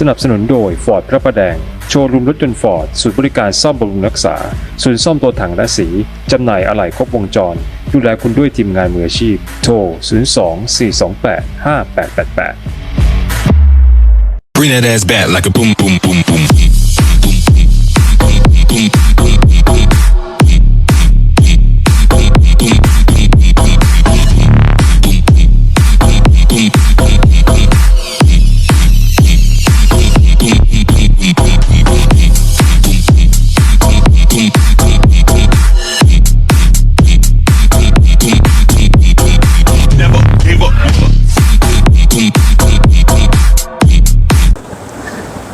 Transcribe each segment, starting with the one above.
สนับสนุนโดย Ford พระประแดง โชว์รูมรถยนต์ฟอร์ดศูนย์บริการซ่อมบำรุงรักษา ศูนย์ซ่อมตัวถังและสี จำหน่ายอะไหล่ครบวงจร ดูแลคุณด้วยทีมงานมืออาชีพ โทร 02 428 5888 Bring that ass back like a boom, boom, boom, boom. Boom,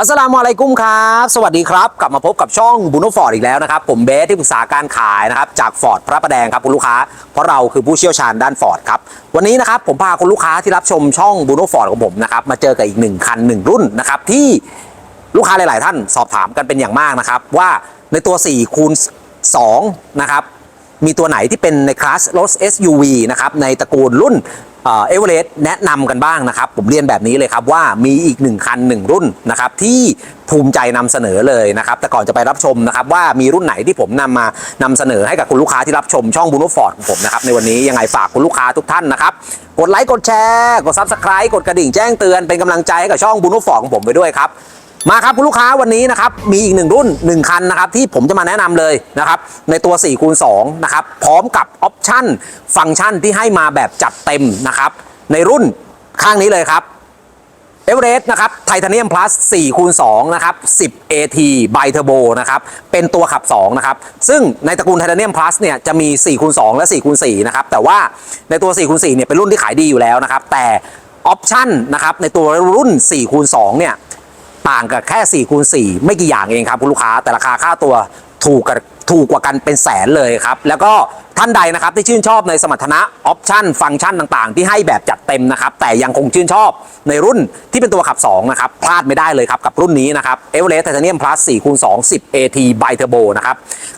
อัสสลามุอะลัยกุมครับ สวัสดีครับ กลับมาพบกับช่องบุโนฟอร์ดอีกแล้วนะครับ ผมเบสที่ปรึกษาการขายนะครับจากฟอร์ดพระประแดงครับคุณลูกค้า เพราะเราคือผู้เชี่ยวชาญด้านฟอร์ดครับวันนี้นะครับผมพาคุณลูกค้าที่รับชมช่องบุโนฟอร์ดของผมนะครับมาเจอกับอีกหนึ่งคันหนึ่งรุ่นนะครับที่ลูกค้าหลาย ๆ ท่านสอบถามกันเป็นอย่างมากนะครับว่าในตัว4คูณ2นะครับมีตัวไหนที่เป็นในคลาสรถ SUV นะครับในตระกูลรุ่น เอเวอเรสต์แนะนำกันบ้างนะครับ ผมเรียนแบบนี้เลยครับว่ามีอีก 1 คัน 1 รุ่นนะครับที่ภูมิใจนำเสนอเลยนะครับ แต่ก่อนจะไปรับชมนะครับว่ามีรุ่นไหนที่ผมนำมานำเสนอให้กับคุณลูกค้าที่รับชมช่องบูโนฟอร์ดของผมนะครับในวันนี้ยังไงฝากคุณลูกค้าทุกท่านนะครับ กดไลค์กดแชร์ กดซับสไคร b ์กดกระดิ่งแจ้งเตือนเป็นกำลังใจให้กับช่องบูโนฟอร์ดของผมไปด้วยครับ มาครับคุณลูกค้าวันนี้นะครับมีอีกหนึ่งรุ่น 1 คันนะครับที่ผมจะมาแนะนำเลยนะครับในตัว4คูณ2นะครับพร้อมกับออปชั่นฟังก์ชันที่ให้มาแบบจัดเต็มนะครับในรุ่นข้างนี้เลยครับเอเวอเรสต์นะครับไทเทเนียมพลัส4คูณ2นะครับ10 AT ไบเทอร์โบนะครับเป็นตัวขับ2นะครับซึ่งในตระกูลไทเทเนียมพลัสเนี่ยจะมี4คูณ2และ4คูณ4นะครับแต่ว่าในตัว4คูณ4เนี่ยเป็นรุ่นที่ขายดีอยู่แล้วนะครับแต่ออปชั่นนะครับในตัวรุ่น4คูณ2เนี่ย ต่างกับแค่4คูณ4ไม่กี่อย่างเองครับคุณลูกค้าแต่ราคาค่าตัวถูกกับถูกกว่ากันเป็นแสนเลยครับ แล้วก็ท่านใดนะครับที่ชื่นชอบในสมรรถนะออปชันฟังก์ชันต่างๆ ที่ให้แบบจัดเต็มนะครับ แต่ยังคงชื่นชอบในรุ่นที่เป็นตัวขับ 2 นะครับ พลาดไม่ได้เลยครับ กับรุ่นนี้นะครับ e v e r e s t Titanium Plus 4คูณ2 10 AT Bi Turbo นะครับ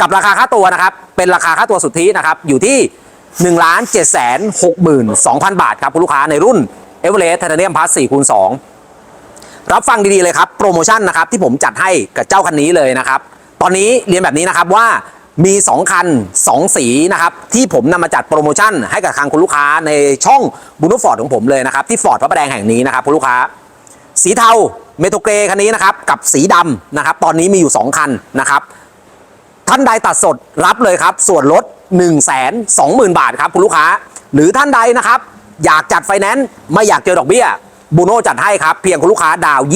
กับราคาค่าตัวนะครับ เป็นราคาค่าตัวสุทธินะครับ อยู่ที่1 7 6 2 0 0 0บาทครับคุณลูกค้าในรุ่น e v e r e s t Titanium Plus 4คูณ2 รับฟังดีๆเลยครับโปรโมชั่นนะครับที่ผมจัดให้กับเจ้าคันนี้เลยนะครับ ตอนนี้เรียนแบบนี้นะครับว่ามี 2 คัน 2 สีนะครับที่ผมนำมาจัดโปรโมชั่นให้กับทางคุณลูกค้าในช่องบูนฟอร์ดของผมเลยนะครับที่ฟอร์ดพระประแดงแห่งนี้นะครับคุณลูกค้า สีเทาเมโทรเกรคันนี้นะครับกับสีดำนะครับตอนนี้มีอยู่ 2 คันนะครับท่านใดตัดสดรับเลยครับ ส่วนลด 1 2 0 0 0 0 บาทครับคุณลูกค้า หรือท่านใดนะครับ อยากจัดไฟแนนซ์ไม่อยากเจอดอกเบี้ย บูโน่จัดให้ครับ เพียงคุณลูกค้าดาวน์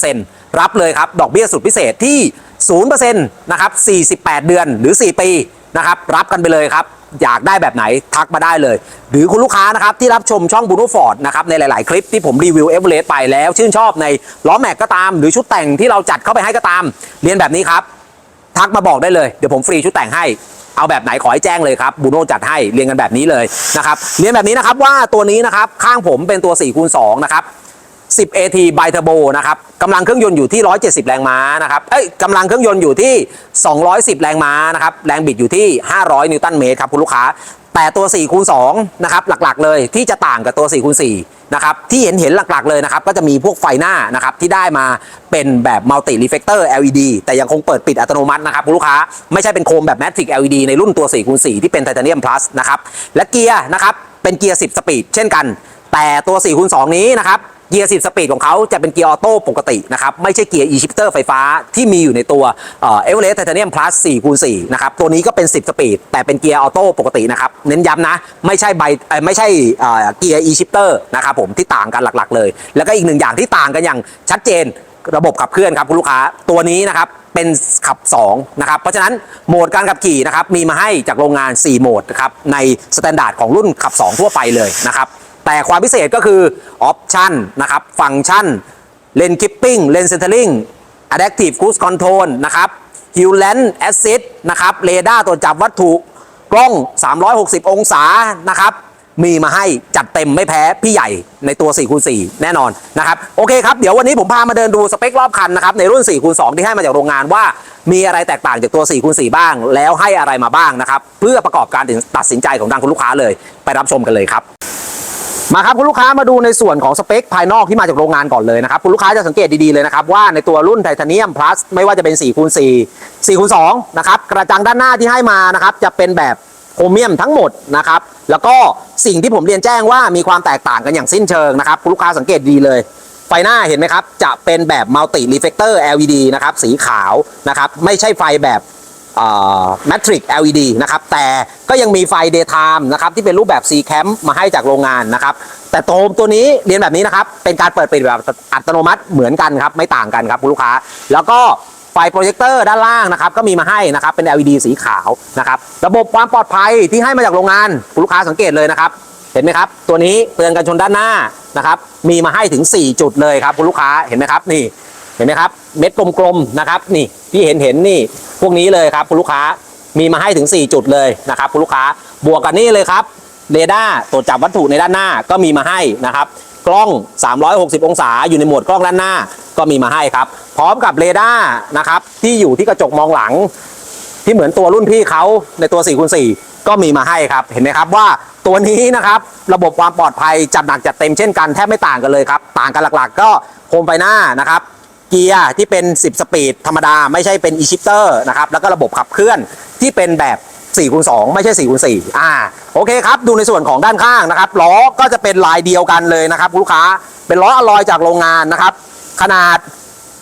25%รับเลยครับ ดอกเบี้ยสุดพิเศษที่ 0%นะครับ 48 เดือนหรือ 4 ปีนะครับ รับกันไปเลยครับ อยากได้แบบไหนทักมาได้เลย หรือคุณลูกค้านะครับ ที่รับชมช่องบูโน่ฟอร์ดนะครับ ในหลาย ๆ คลิปที่ผมรีวิวเอเวอเรสต์ไปแล้ว ชื่นชอบในล้อแม็กก็ตาม หรือชุดแต่งที่เราจัดเข้าไปให้ก็ตาม เรียนแบบนี้ครับ ทักมาบอกได้เลยเดี๋ยวผมฟรีชุดแต่งให้ เอาแบบไหนขอให้แจ้งเลยครับบูโน่จัดให้เรียงกันแบบนี้เลยนะครับเรียนแบบนี้นะครับว่าตัวนี้นะครับข้างผมเป็นตัว4คูณ2นะครับ10 AT Bi Turbo นะครับกำลังเครื่องยนต์อยู่ที่ 170 แรงม้านะครับเอ้ยกำลังเครื่องยนต์อยู่ที่ 210 แรงม้านะครับแรงบิดอยู่ที่ 500 นิวตันเมตรครับคุณลูกค้า แต่ตัว4คูณ2นะครับหลักๆเลยที่จะต่างกับตัว4คูณ4 นะครับที่เห็นเห็นหลักๆเลยนะครับก็จะมีพวกไฟหน้านะครับที่ได้มาเป็นแบบมัลติรีเฟกเตอร์ LED แต่ยังคงเปิดปิดอัตโนมัตินะครับคุณลูกค้าไม่ใช่เป็นโคมแบบแมทริก LED ในรุ่นตัว4คูณ4ที่เป็นไทเทเนียมพลัสนะครับและเกียร์นะครับเป็นเกียร์ 10 สปีดเช่นกัน แต่ตัว4คูณ2นี้นะครับ เกียร์ 10 สปีดของเขาจะเป็นเกียร์ออโต้ปกตินะครับ ไม่ใช่เกียร์ e-shifter ไฟฟ้าที่มีอยู่ในตัวเอเวอเรสต์ไทเทเนียมพลัส4คูณ4นะครับ ตัวนี้ก็เป็น 10 สปีด แต่เป็นเกียร์ออโต้ปกตินะครับ เน้นย้ำนะ ไม่ใช่ใบไม่ใช่เอ่อเกียร์ e-shifter นะครับผมที่ต่างกันหลักๆ เลย แล้วก็อีกหนึ่งอย่างที่ต่างกันอย่างชัดเจนระบบขับเคลื่อนครับคุณลูกค้าตัวนี้นะครับเป็นขับ2นะครับเพราะฉะนั้นโหมดการขับขี่นะครับมีมาให้จากโรงงาน 4 โหมดนะครับในสแตนดาร์ดของรุ่นขับ 2 ทั่วไปเลยนะครับ แต่ความพิเศษก็คือออปชันนะครับ ฟังก์ชันเลนคิปปิ้งเลนเซนเทอร์ลิงอะแด t ทีฟคู i คอนโทรลนะครับฮิวแลนด์แอสซิสนะครับเรดาร์ตรวจจับวัตถุกล้อง 360 องศานะครับมีมาให้จัดเต็มไม่แพ้พี่ใหญ่ในตัว4คูณ4แน่นอนนะครับโอเคครับ เดี๋ยววันนี้ผมพามาเดินดูสเปครอบคันนะครับในรุ่น4คูณ2ที่ให้มาจากโรงงานว่า มีอะไรแตกต่างจากตัว4คูณ4บ้าง แล้วให้อะไรมาบ้างนะครับ เพื่อประกอบการตัดสินใจของทางคุณลูกค้าเลย ไปรับชมกันเลยครับ มาครับคุณลูกค้ามาดูในส่วนของสเปคภายนอกที่มาจากโรงงานก่อนเลยนะครับคุณลูกค้าจะสังเกตดีๆเลยนะครับว่าในตัวรุ่นไทเทเนียม plus ไม่ว่าจะเป็น4คูณ4 4คูณ2นะครับกระจังด้านหน้าที่ให้มานะครับจะเป็นแบบโครเมียมทั้งหมดนะครับแล้วก็สิ่งที่ผมเรียนแจ้งว่ามีความแตกต่างกันอย่างสิ้นเชิงนะครับคุณลูกค้าสังเกตดีเลย ไฟหน้าเห็นไหมครับ จะเป็นแบบมัลติรีเฟกเตอร์ LED นะครับสีขาวนะครับไม่ใช่ไฟแบบ แมทริก LED นะครับ แต่ก็ยังมีไฟ daytime นะครับ ที่เป็นรูปแบบ C cam มาให้จากโรงงานนะครับ แต่โตมตัวนี้เรียนแบบนี้นะครับ เป็นการเปิดปิดแบบอัตโนมัติเหมือนกันครับ ไม่ต่างกันครับคุณลูกค้า แล้วก็ไฟโปรเจคเตอร์ด้านล่างนะครับ ก็มีมาให้นะครับ เป็น LED สีขาวนะครับ ระบบความปลอดภัยที่ให้มาจากโรงงานคุณลูกค้าสังเกตเลยนะครับ เห็นไหมครับ ตัวนี้เตือนกันชนด้านหน้านะครับ มีมาให้ถึง 4 จุดเลยครับคุณลูกค้า เห็นไหมครับ นี่ เห็นไหมครับ เม็ดกลมๆนะครับ นี่ที่เห็นเห็นนี่พวกนี้เลยครับคุณลูกค้ามีมาให้ถึง 4 จุดเลยนะครับคุณลูกค้าบวกกันนี่เลยครับเรดาร์ตรวจจับวัตถุในด้านหน้าก็มีมาให้นะครับ กล้อง 360 องศาอยู่ในโหมดกล้องด้านหน้าก็มีมาให้ครับ พร้อมกับเรดาร์นะครับที่อยู่ที่กระจกมองหลัง ที่เหมือนตัวรุ่นพี่เขาในตัว4คูณ4ก็มีมาให้ครับ เห็นไหมครับว่าตัวนี้นะครับระบบความปลอดภัยจัดหนักจัดเต็มเช่นกันแทบไม่ต่างกันเลยครับ ต่างกันหลักๆ ก็โคมไฟหน้านะครับ เกียร์ที่เป็น 10 สปีดธรรมดาไม่ใช่เป็น e-shifter นะครับแล้วก็ระบบขับเคลื่อนที่เป็นแบบ4คูณ2ไม่ใช่4คูณ4อ่าโอเคครับ ดูในส่วนของด้านข้างนะครับล้อก็จะเป็นลายเดียวกันเลยนะครับลูกค้าเป็นล้ออลอยจากโรงงานนะครับ ขนาด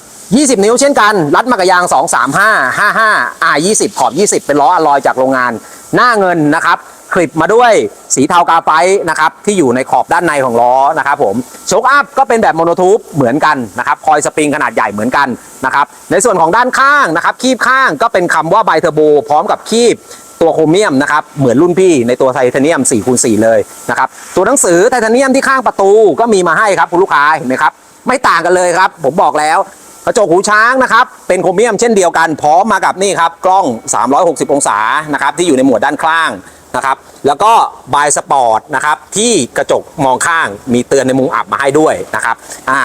20 นิ้วเช่นกัน รัดมากระยาง 235 55 R 20 ขอบ 20 เป็นล้ออลอยจากโรงงาน หน้าเงินนะครับ คลิปมาด้วยสีเทากาไฟนะครับที่อยู่ในขอบด้านในของล้อนะครับผมโชคอัพก็เป็นแบบโมโนทูปเหมือนกันนะครับคอยสปริงขนาดใหญ่เหมือนกันนะครับในส่วนของด้านข้างนะครับคีบข้างก็เป็นคำว่าไบเทอร์โบพร้อมกับคีบตัวโครเมียมนะครับเหมือนรุ่นพี่ในตัวไทเทเนียม4คูณ4เลยนะครับตัวหนังสือไทเทเนียมที่ข้างประตูก็มีมาให้ครับคุณลูกค้าเห็นไหมครับไม่ต่างกันเลยครับ ผมบอกแล้วกระจกหูช้างนะครับเป็นโครเมียมเช่นเดียวกันพร้อมมากับนี่ครับกล้อง 360 องศานะครับที่อยู่ในหมวดด้านข้าง นะครับ แล้วก็บายสปอร์ตนะครับที่กระจกมองข้างมีเตือนในมุมอับมาให้ด้วยนะครับอ่า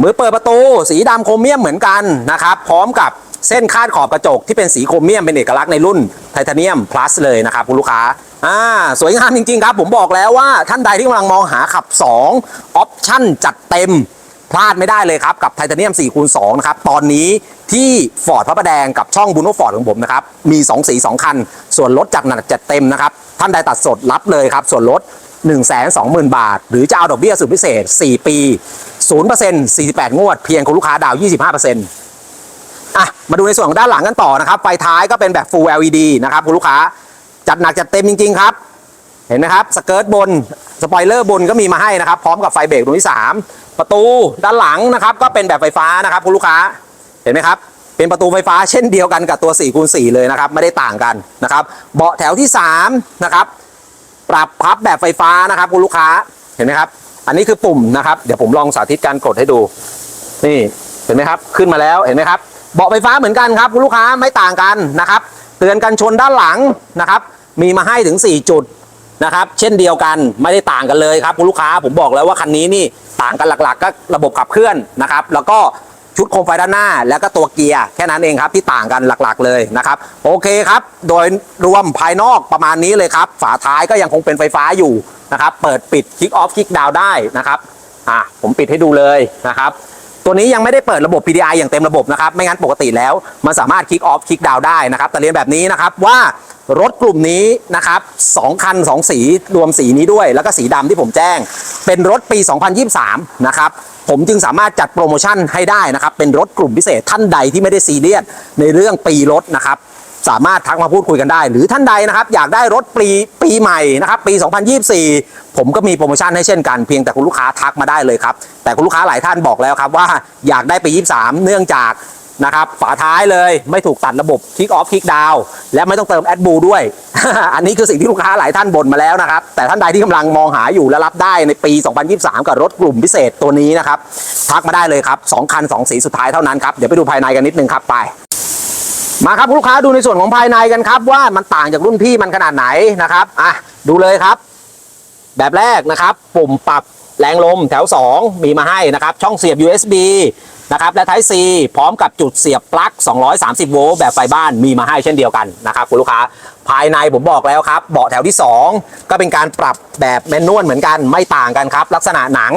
มือเปิดประตูสีดำโครเมียมเหมือนกันนะครับพร้อมกับเส้นคาดขอบกระจกที่เป็นสีโครเมียมเป็นเอกลักษณ์ในรุ่นไทเทเนียม plus เลยนะครับคุณลูกค้าอ่าสวยงามจริงๆครับ ผมบอกแล้วว่าท่านใดที่กำลังมองหาขับ 2 ออปชั่นจัดเต็ม พลาดไม่ได้เลยครับ กับไทเทเนียม4คูณ2นะครับ ตอนนี้ที่ฟอร์ดพระประแดงกับช่องบูโนฟอร์ดของผมนะครับ มี 2 สี 2 คัน ส่วนลดจากหนักจัดเต็มนะครับ ท่านใดตัดสดรับเลยครับ ส่วนลด 1 2 0 0 0 0 บาท หรือจะเอาดอกเบี้ยสุดพิเศษ 4 ปี 0% 48 งวด เพียงคุณลูกค้าดาว 25%อะมาดูในส่วนของด้านหลังกันต่อนะครับ ไฟท้ายก็เป็นแบบ Full LED นะครับคุณลูกค้าจัดหนักจัดเต็มจริงๆครับเห็นไหมครับสเกิร์ตบนสปอยเลอร์บนก็มีมาให้นะครับ พร้อมกับไฟเบรกดวงที่3 ประตูด้านหลังนะครับ ก็เป็นแบบไฟฟ้านะครับคุณลูกค้าเห็นไหมครับเป็นประตูไฟฟ้าเช่นเดียวกันกับตัว4คูณ4เลยนะครับ ไม่ได้ต่างกันนะครับ เบาะแถวที่3นะครับปรับพับแบบไฟฟ้านะครับคุณลูกค้าเห็นไหมครับ อันนี้คือปุ่มนะครับเดี๋ยวผมลองสาธิตการกดให้ดู นี่เห็นไหมครับ ขึ้นมาแล้วเห็นไหมครับ เบาะไฟฟ้าเหมือนกันครับคุณลูกค้าไม่ต่างกันนะครับ เตือนกันชนด้านหลังนะครับ มีมาให้ถึง 4 จุดนะครับ เช่นเดียวกันไม่ได้ต่างกันเลยครับคุณลูกค้าผมบอกแล้วว่าคันนี้นี่ ต่างกันหลักๆ ก็ระบบขับเคลื่อนนะครับ แล้วก็ชุดโคมไฟด้านหน้า แล้วก็ตัวเกียร์แค่นั้นเองครับที่ต่างกันหลักๆเลยนะครับ โอเคครับ โดยรวมภายนอกประมาณนี้เลยครับ ฝาท้ายก็ยังคงเป็นไฟฟ้าอยู่นะครับ เปิดปิดคลิกออฟคลิกดาวได้นะครับอะผมปิดให้ดูเลยนะครับ ตัวนี้ยังไม่ได้เปิดระบบ PDI อย่างเต็มระบบนะครับ ไม่งั้นปกติแล้วมันสามารถคลิกออฟคลิกดาวได้นะครับแต่เรียนแบบนี้นะครับว่า รถกลุ่มนี้นะครับสองคัน 2 สีรวมสีนี้ด้วย แล้วก็สีดำที่ผมแจ้ง เป็นรถปี 2023 นะครับ ผมจึงสามารถจัดโปรโมชั่นให้ได้นะครับ เป็นรถกลุ่มพิเศษท่านใดที่ไม่ได้ซีเรียสในเรื่องปีรถนะครับสามารถทักมาพูดคุยกันได้ หรือท่านใดนะครับอยากได้รถปีปีใหม่นะครับปี 2024 ผมก็มีโปรโมชั่นให้เช่นกันเพียงแต่คุณลูกค้าทักมาได้เลยครับ แต่คุณลูกค้าหลายท่านบอกแล้วครับว่าอยากได้ปี 23 เนื่องจาก นะครับฝาท้ายเลยไม่ถูกตัดระบบคลิกออฟคลิกดาวและไม่ต้องเติมแอดบูด้วย อันนี้คือสิ่งที่ลูกค้าหลายท่านบ่นมาแล้วนะครับ แต่ท่านใดที่กำลังมองหาอยู่และรับได้ในปี 2023 กับรถกลุ่มพิเศษตัวนี้นะครับทักมาได้เลยครับสองคันสองสีสุดท้ายเท่านั้นครับ เดี๋ยวไปดูภายในกันนิดนึงครับไปมาครับคุณลูกค้าดูในส่วนของภายในกันครับ ว่ามันต่างจากรุ่นพี่มันขนาดไหนนะครับอะดูเลยครับ แบบแรกนะครับ ปุ่มปรับแรงลมแถว 2 มีมาให้นะครับ ช่องเสียบ USB นะครับและ Type C พร้อมกับจุดเสียบปลั๊ก 230 โวลต์แบบไฟบ้านมีมาให้เช่นเดียวกันนะครับคุณลูกค้าภายในผมบอกแล้วครับเบาะแถวที่ 2 ก็เป็นการปรับแบบแมนนวลเหมือนกันไม่ต่างกันครับ ลักษณะหนัง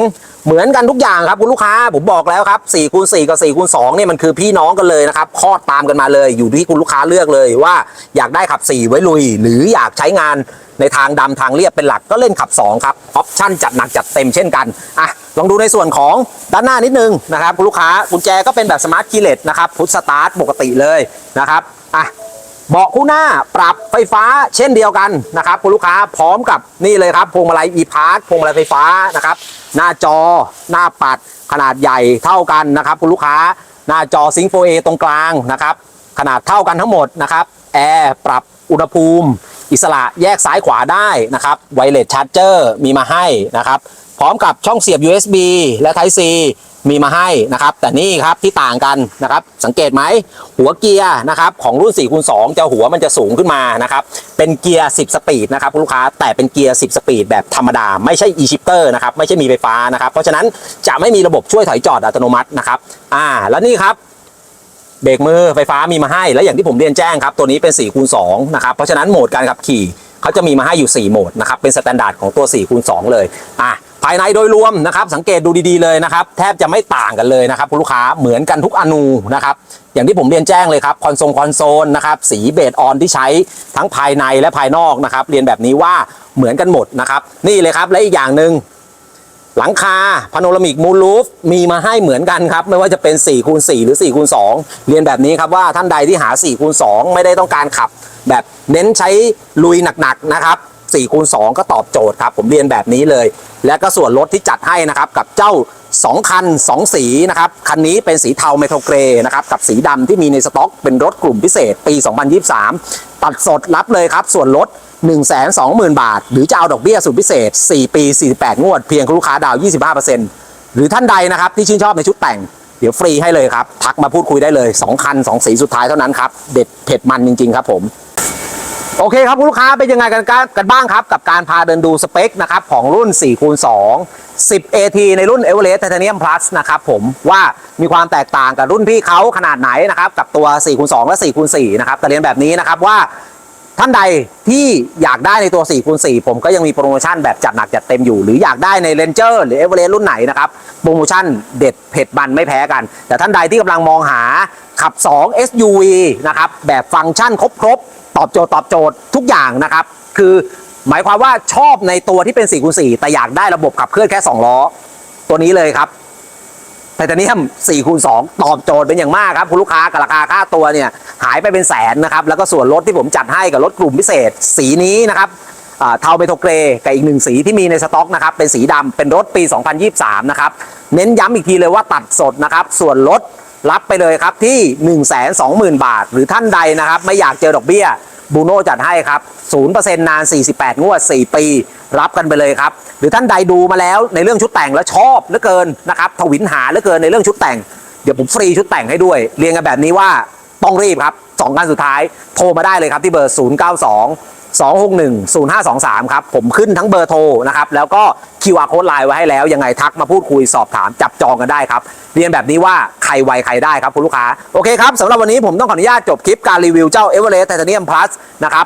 เหมือนกันทุกอย่างครับคุณลูกค้าผมบอกแล้วครับ4คูณ4กับ4คูณ2เนี่ยมันคือพี่น้องกันเลยนะครับคลอดตามกันมาเลยอยู่ที่คุณลูกค้าเลือกเลยว่าอยากได้ขับ 4 ไว้ลุย หรืออยากใช้งาน ในทางดำทางเรียบเป็นหลักก็เล่นขับ 2 ครับ ออปชั่นจัดหนักจัดเต็มเช่นกันอะลองดูในส่วนของด้านหน้านิดนึงนะครับคุณลูกค้ากุญแจก็เป็นแบบสมาร์ทคีย์เลสนะครับพุทสตาร์ทปกติเลยนะครับอะเบาะคู่หน้าปรับไฟฟ้าเช่นเดียวกันนะครับคุณลูกค้าพร้อมกับนี่เลยครับพวงมาลัย e-park พวงมาลัยไฟฟ้านะครับ หน้าจอหน้าปัดขนาดใหญ่เท่ากันนะครับคุณลูกค้าหน้าจอซิงโฟเอตรงกลางนะครับ ขนาดเท่ากันทั้งหมดนะครับแอร์ปรับอุณหภูมิ อิสระแยกซ้ายขวาได้นะครับไวเลสชาร์จเจอร์มีมาให้นะครับพร้อมกับช่องเสียบ USB และ Type C มีมาให้นะครับ แต่นี่ครับที่ต่างกันนะครับ สังเกตไหมหัวเกียร์นะครับของรุ่น4คูณ2จะหัวมันจะสูงขึ้นมานะครับ เป็นเกียร์ 10 สปีดนะครับลูกค้าแต่เป็นเกียร์ 10 สปีดแบบธรรมดา ไม่ใช่ e-shifter นะครับ ไม่ใช่มีไฟฟ้านะครับ เพราะฉะนั้นจะไม่มีระบบช่วยถอยจอดอัตโนมัตินะครับอ่าแล้วนี่ครับ เบรกมือไฟฟ้ามีมาให้ และอย่างที่ผมเรียนแจ้งครับ ตัวนี้เป็น4คูณ2นะครับ เพราะฉะนั้นโหมดการขับขี่เขาจะมีมาให้อยู่ 4 โหมดนะครับ เป็นสแตนดาร์ดของตัว4คูณ2เลยอะภายในโดยรวมนะครับ สังเกตดูดีๆเลยนะครับ แทบจะไม่ต่างกันเลยนะครับคุณลูกค้าเหมือนกันทุกอนูนะครับ อย่างที่ผมเรียนแจ้งเลยครับ คอนโซลคอนโซลนะครับ สีเบสออนที่ใช้ทั้งภายในและภายนอกนะครับ เรียนแบบนี้ว่าเหมือนกันหมดนะครับ นี่เลยครับ และอีกอย่างหนึ่ง หลังคาพาโนรามิกมูลูฟมีมาให้เหมือนกันครับ ไม่ว่าจะเป็น4คูณ4หรือ4คูณ2เรียนแบบนี้ครับว่าท่านใดที่หา4คูณ2ไม่ได้ต้องการขับ แบบเน้นใช้ลุยหนักๆนะครับ4คูณ2ก็ตอบโจทย์ครับ ผมเรียนแบบนี้เลย และก็ส่วนลดที่จัดให้นะครับกับเจ้า 2 คัน 2 สีนะครับคันนี้เป็นสีเทาเมทัลเกรย์นะครับกับสีดำที่มีในสต็อกเป็นรถกลุ่มพิเศษปี 2023 ตัดสดรับเลยครับส่วนลด 120,000 บาท หรือจะเอาดอกเบี้ยสุดพิเศษ 4 ปี 48 งวด เพียงคุณลูกค้าดาว 25%หรือท่านใดนะครับที่ชื่นชอบในชุดแต่ง เดี๋ยวฟรีให้เลยครับ ทักมาพูดคุยได้เลย 2 คัน 2 สีสุดท้ายเท่านั้นครับ เด็ดเผ็ดมันจริง ๆ ครับผม โอเคครับคุณลูกค้าเป็นยังไงกันกันกันบ้างครับ กับการพาเดินดูสเปคนะครับของรุ่น4คูณ2 10 AT ในรุ่น e v e r e s t Titanium Plus นะครับผมว่ามีความแตกต่างกับรุ่นพี่เขาขนาดไหนนะครับ กับตัว4คูณ2และ4คูณ4นะครับแต่เรียนแบบนี้นะครับว่า ท่านใดที่อยากได้ในตัว4คูณ4ผมก็ยังมีโปรโมชั่นแบบจัดหนักจัดเต็มอยู่ หรืออยากได้ใน Ranger หรือ e v e r e s t รุ่นไหนนะครับโปรโมชั่นเด็ดเผ็ดบันไม่แพ้กัน แต่ท่านใดที่กำลังมองหาขับ 2 SUV นะครับแบบฟังก์ชันครบๆตอบโจทย์ตอบโจทย์ทุกอย่างนะครับ คือหมายความว่าชอบในตัวที่เป็น4คูณ4แต่อยากได้ระบบขับเคลื่อนแค่ 2 ล้อ ตัวนี้เลยครับ ไทเทเนียม4คูณ2ตอบโจทย์เป็นอย่างมากครับ คุณลูกค้ากับราคาค่าตัวเนี่ยหายไปเป็นแสนนะครับ แล้วก็ส่วนลดที่ผมจัดให้กับรถกลุ่มพิเศษ สีนี้นะครับเทาเบโทเกรกับอีกหนึ่งสีที่มีในสต็อกนะครับ เป็นสีดำเป็นรถปี 2023 นะครับ เน้นย้ำอีกทีเลยว่าตัดสดนะครับ ส่วนลดรับไปเลยครับที่ 120,000 บาท หรือท่านใดนะครับ ไม่อยากเจอดอกเบี้ย บูโน่จัดให้ครับ 0%นาน 48 งวด 4 ปี รับกันไปเลยครับ หรือท่านใดดูมาแล้วในเรื่องชุดแต่งแล้วชอบเหลือเกินนะครับทวินหาเหลือเกินในเรื่องชุดแต่ง เดี๋ยวผมฟรีชุดแต่งให้ด้วย เรียงกันแบบนี้ว่าต้องรีบครับ2งกานสุดท้าย โทรมาได้เลยครับที่เบอร์ 092 261 0523 ครับ ผมขึ้นทั้งเบอร์โทรนะครับ แล้วก็ QR code ไลน์ไว้ให้แล้ว ยังไงทักมาพูดคุยสอบถามจับจองกันได้ครับ เรียนแบบนี้ว่าใครไวใครได้ครับคุณลูกค้า โอเคครับสำหรับวันนี้ผมต้องขออนุญาตจบคลิปการรีวิวเจ้า e v e r e s t Titanium Plus นะครับ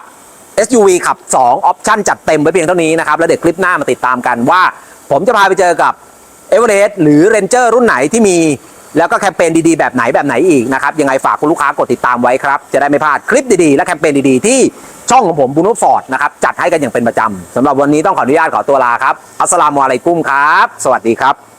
SUV ขับ 2 ออปชั่นจัดเต็มไว้เพียงเท่านี้นะครับ แล้วเดี๋ยวคลิปหน้ามาติดตามกันว่า ผมจะพาไปเจอกับ e v e r e s t หรือ Ranger รุ่นไหนที่มีแล้วก็แคมเปญดีๆ แบบไหนแบบไหนอีกนะครับ ยังไงฝากคุณลูกค้ากดติดตามไว้ครับ จะได้ไม่พลาดคลิปดีๆ และแคมเปญดีๆ ที่ ช่องของผมบูโนฟอร์ดนะครับจัดให้กันอย่างเป็นประจำสำหรับวันนี้ต้องขออนุญาตขอตัวลาครับอัสสลามุอะลัยกุมครับ สวัสดีครับ